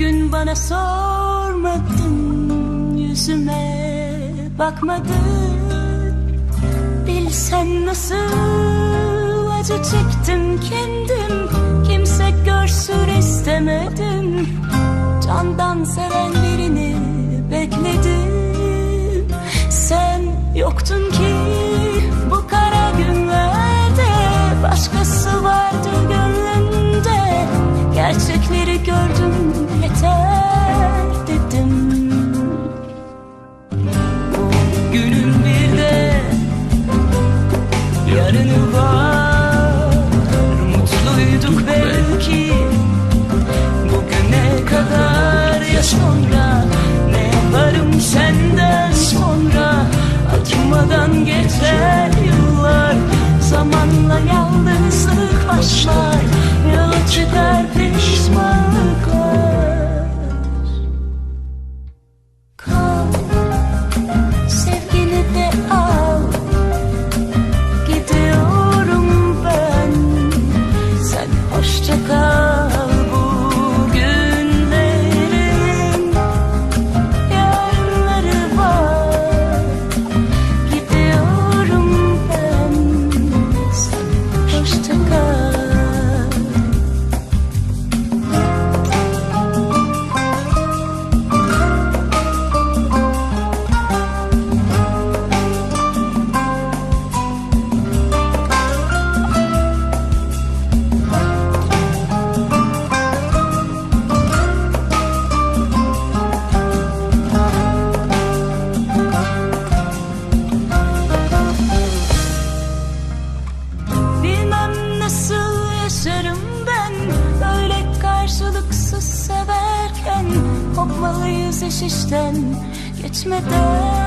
gün bana sormadın Yüzüme bakmadın. Bilsen nasıl acı çektim kendim Kimse görsün istemedim. Candan sevenlerini bekledim Gerçekleri gördüm yeter dedim. Günün bir de yarını var. Mutluyduk belki Bugüne kadar. Ya sonra Ne yaparım senden sonra? Acımadan geçer yıllar. Zamanla yalnızlık başlar Yola çıkar Kopmalıyız iş işten Geçmeden.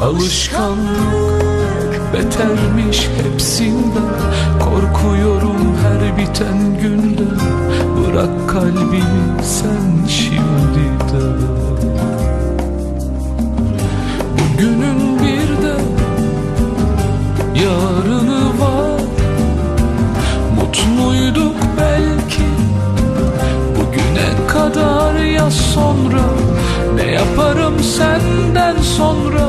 Alışkanlık betermiş hepsinden. Korkuyorum her biten yaparım senden sonra.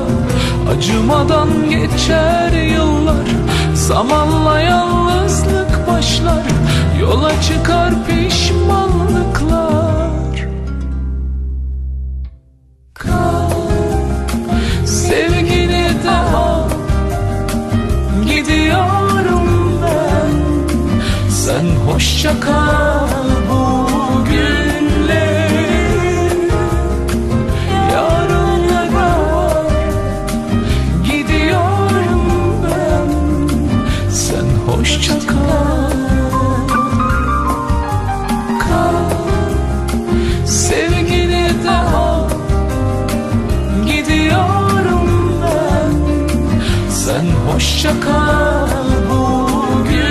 Acımadan geçer yıllar. Zamanla yalnızlık başlar. Yola çıkar pişmanlıklar. Kal Sevgini de al. Gidiyorum ben. Sen hoşça kal hoşça kal bugünlerin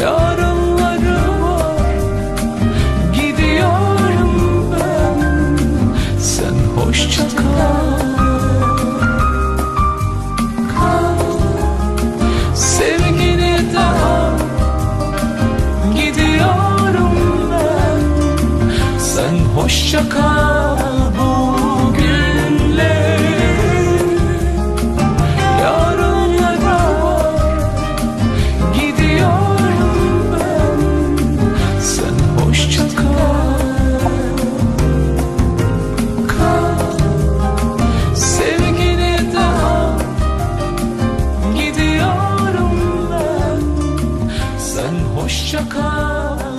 Yarınları Gidiyorum ben. Sen hoşça kal. Kal. Sevgini de al Gidiyorum ben. Sen hoşça kal hoşça kal